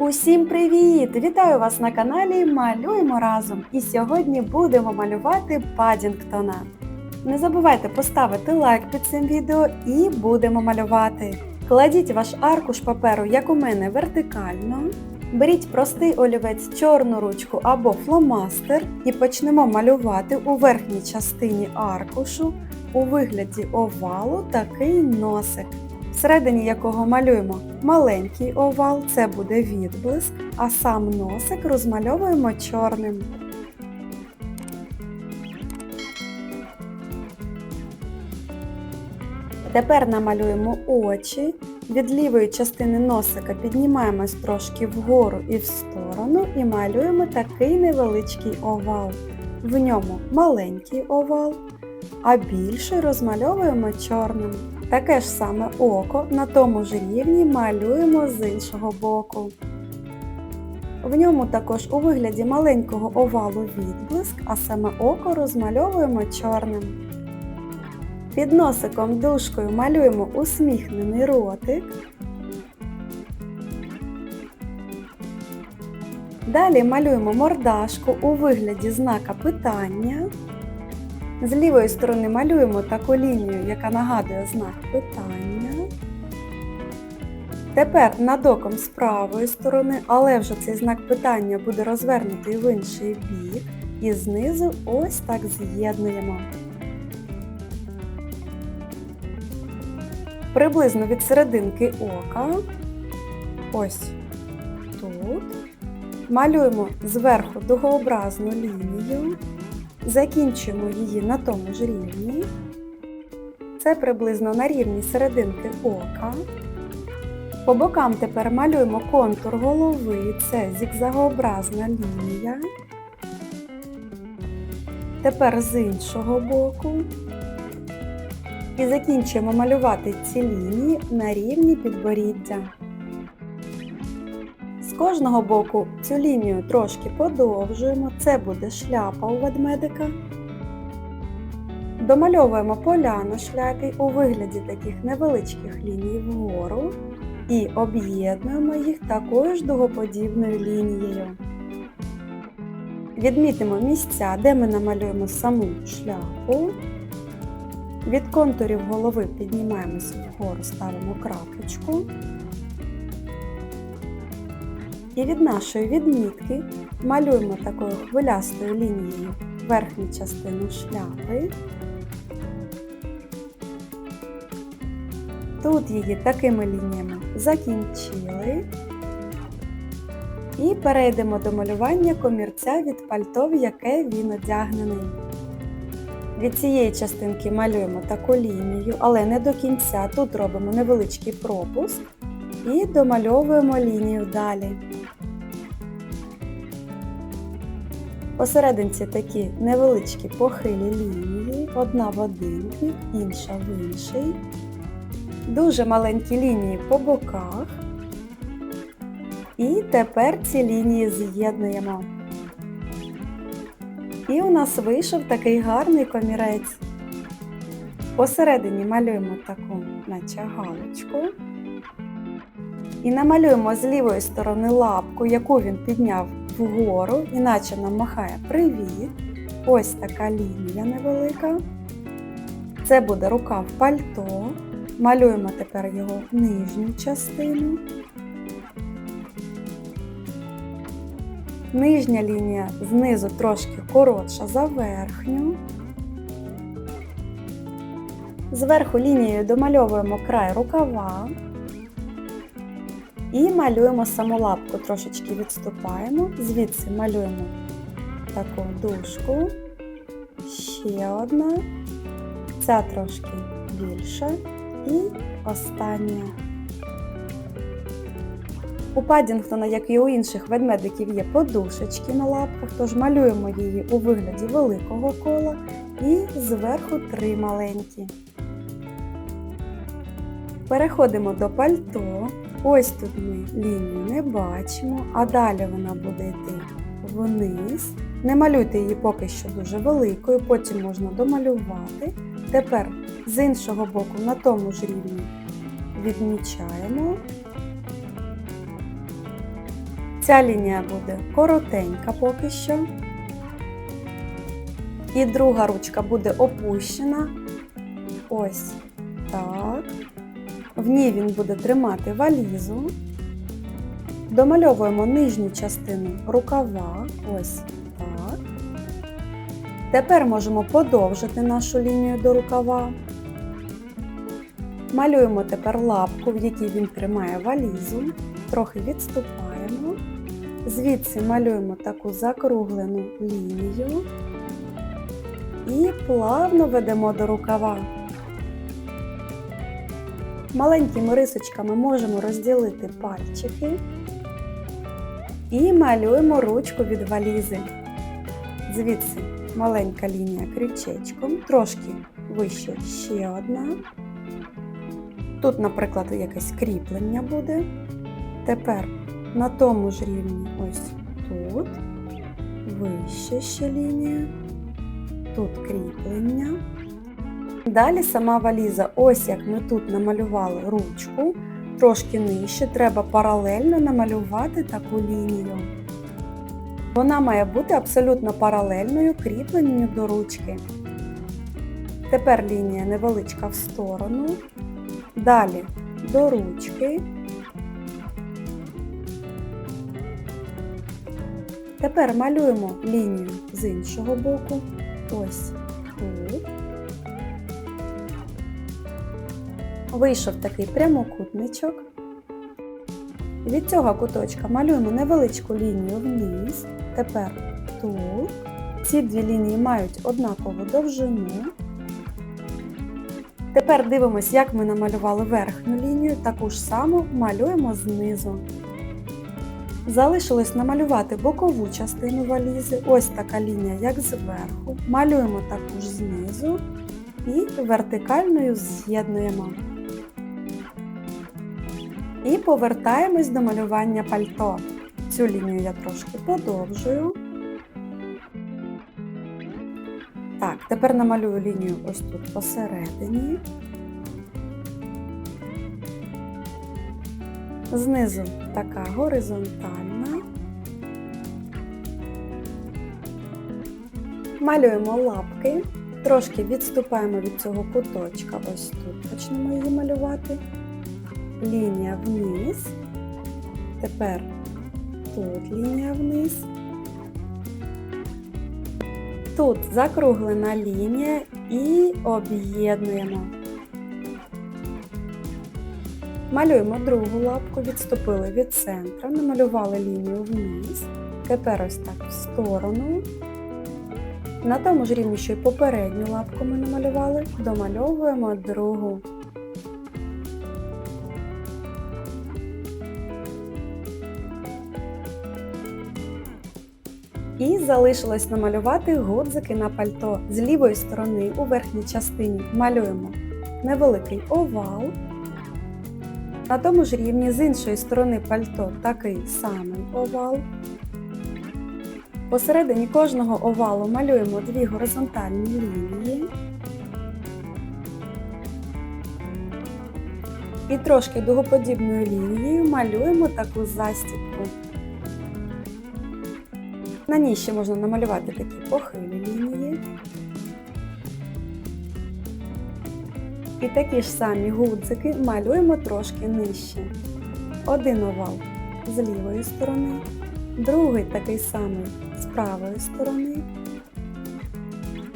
Усім привіт! Вітаю вас на каналі Малюємо разом! І сьогодні будемо малювати Падінгтона. Не забувайте поставити лайк під цим відео і будемо малювати. Кладіть ваш аркуш паперу, як у мене, вертикально. Беріть простий олівець, чорну ручку або фломастер і почнемо малювати у верхній частині аркушу у вигляді овалу такий носик всередині якого малюємо маленький овал, це буде відблиск, а сам носик розмальовуємо чорним. Тепер намалюємо очі. Від лівої частини носика піднімаємось трошки вгору і в сторону і малюємо такий невеличкий овал. В ньому маленький овал, а більше розмальовуємо чорним. Таке ж саме око на тому ж рівні малюємо з іншого боку. В ньому також у вигляді маленького овалу відблиск, а саме око розмальовуємо чорним. Під носиком дужкою малюємо усміхнений ротик. Далі малюємо мордашку у вигляді знака питання. З лівої сторони малюємо таку лінію, яка нагадує знак питання. Тепер над оком з правої сторони, але вже цей знак питання буде розвернутий в інший бік. І знизу ось так з'єднуємо. Приблизно від серединки ока, ось тут, малюємо зверху дугообразну лінію. Закінчуємо її на тому ж рівні. Це приблизно на рівні серединки ока. По бокам тепер малюємо контур голови, це зігзагообразна лінія. Тепер з іншого боку. І закінчуємо малювати ці лінії на рівні підборіддя. Кожного боку цю лінію трошки подовжуємо, це буде шляпа у ведмедика. Домальовуємо поля на шляпі у вигляді таких невеличких ліній вгору і об'єднуємо їх такою ж дугоподібною лінією. Відмітимо місця, де ми намалюємо саму шляпу. Від контурів голови піднімаємося вгору, ставимо крапочку. І від нашої відмітки малюємо такою хвилястою лінією верхню частину шляпи. Тут її такими лініями закінчили. І перейдемо до малювання комірця від пальто, в яке він одягнений. Від цієї частинки малюємо таку лінію, але не до кінця. Тут робимо невеличкий пропуск і домальовуємо лінію далі. Посерединці такі невеличкі похилі лінії, одна в один бік, інша в інший. Дуже маленькі лінії по боках. І тепер ці лінії з'єднуємо. І у нас вийшов такий гарний комірець. Посередині малюємо таку наче галочку. І намалюємо з лівої сторони лапку, яку він підняв вгору, іначе нам махає привіт. Ось така лінія невелика. Це буде рука в пальто. Малюємо тепер його нижню частину. Нижня лінія знизу трошки коротша за верхню. Зверху лінією домальовуємо край рукава. І малюємо саму лапку, трошечки відступаємо, звідси малюємо таку дужку, ще одна, ця трошки більша і остання. У Паддінгтона, як і у інших ведмедиків, є подушечки на лапках, тож малюємо її у вигляді великого кола і зверху три маленькі. Переходимо до пальто. Ось тут ми лінію не бачимо, а далі вона буде йти вниз. Не малюйте її поки що дуже великою, потім можна домалювати. Тепер з іншого боку на тому ж рівні відмічаємо Ця лінія буде коротенька поки що. І друга ручка буде опущена. Ось так. В ній він буде тримати валізу. Домальовуємо нижню частину рукава. Ось так. Тепер можемо подовжити нашу лінію до рукава. Малюємо тепер лапку, в якій він тримає валізу. Трохи відступаємо. Звідси малюємо таку закруглену лінію і плавно ведемо до рукава. Маленькими рисочками можемо розділити пальчики і малюємо ручку від валізи. Звідси маленька лінія крючечком, трошки вище ще одна. Тут, наприклад, якесь кріплення буде. Тепер на тому ж рівні ось тут, вище ще лінія, тут кріплення. Далі сама валіза, ось як ми тут намалювали ручку, трошки нижче, треба паралельно намалювати таку лінію. Вона має бути абсолютно паралельною кріпленню до ручки. Тепер лінія невеличка в сторону. Далі до ручки. Тепер малюємо лінію з іншого боку. Ось Вийшов такий прямокутничок. Від цього куточка малюємо невеличку лінію вниз. Тепер тут. Ці дві лінії мають однакову довжину. Тепер дивимось, як ми намалювали верхню лінію, таку ж саму малюємо знизу. Залишилось намалювати бокову частину валізи. Ось така лінія, як зверху. Малюємо таку ж знизу і вертикальною з'єднуємо. І повертаємось до малювання пальто. Цю лінію я трошки подовжую. Так, тепер намалюю лінію ось тут посередині. Знизу така горизонтальна. Малюємо лапки, трошки відступаємо від цього куточка, ось тут почнемо її малювати. Лінія вниз. Тепер тут лінія вниз. Тут закруглена лінія і об'єднуємо. Малюємо другу лапку, відступили від центру, намалювали лінію вниз. Тепер ось так в сторону. На тому ж рівні, що й попередню лапку ми намалювали, домальовуємо другу. І залишилось намалювати гудзики на пальто. З лівої сторони у верхній частині малюємо невеликий овал. На тому ж рівні з іншої сторони пальто такий самий овал. Посередині кожного овалу малюємо дві горизонтальні лінії. І трошки дугоподібною лінією малюємо таку застібку. На ній ще можна намалювати такі похилі лінії. І такі ж самі гудзики малюємо трошки нижче. Один овал з лівої сторони, другий такий самий з правої сторони.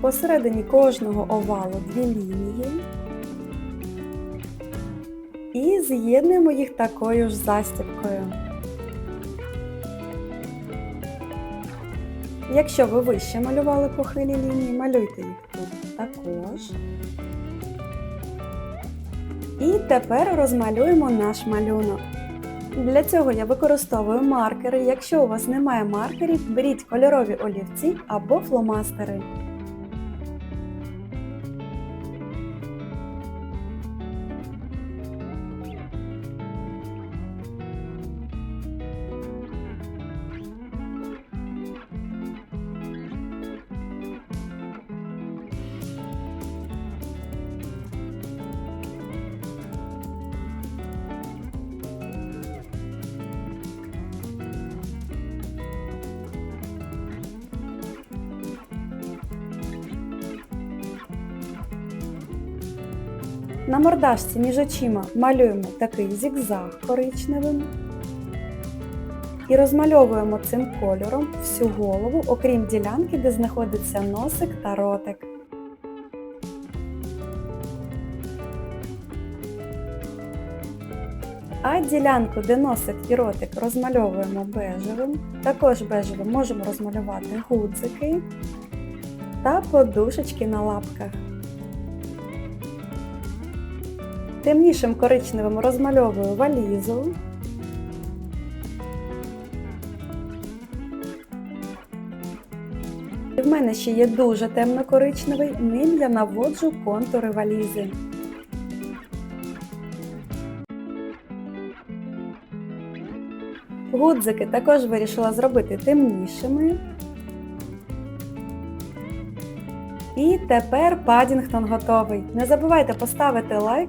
Посередині кожного овалу дві лінії. І з'єднуємо їх такою ж застібкою. Якщо ви вище малювали похилі лінії, малюйте їх тут також. І тепер розмалюємо наш малюнок. Для цього я використовую маркери. Якщо у вас немає маркерів, беріть кольорові олівці або фломастери. На мордашці між очима малюємо такий зігзаг коричневим. І розмальовуємо цим кольором всю голову, окрім ділянки, де знаходиться носик та ротик. А ділянку, де носик і ротик розмальовуємо бежевим. Також бежевим можемо розмалювати гудзики та подушечки на лапках. Темнішим коричневим розмальовую валізу. І в мене ще є дуже темно-коричневий, ним я наводжу контури валізи. Гудзики також вирішила зробити темнішими. І тепер Падінгтон готовий. Не забувайте поставити лайк.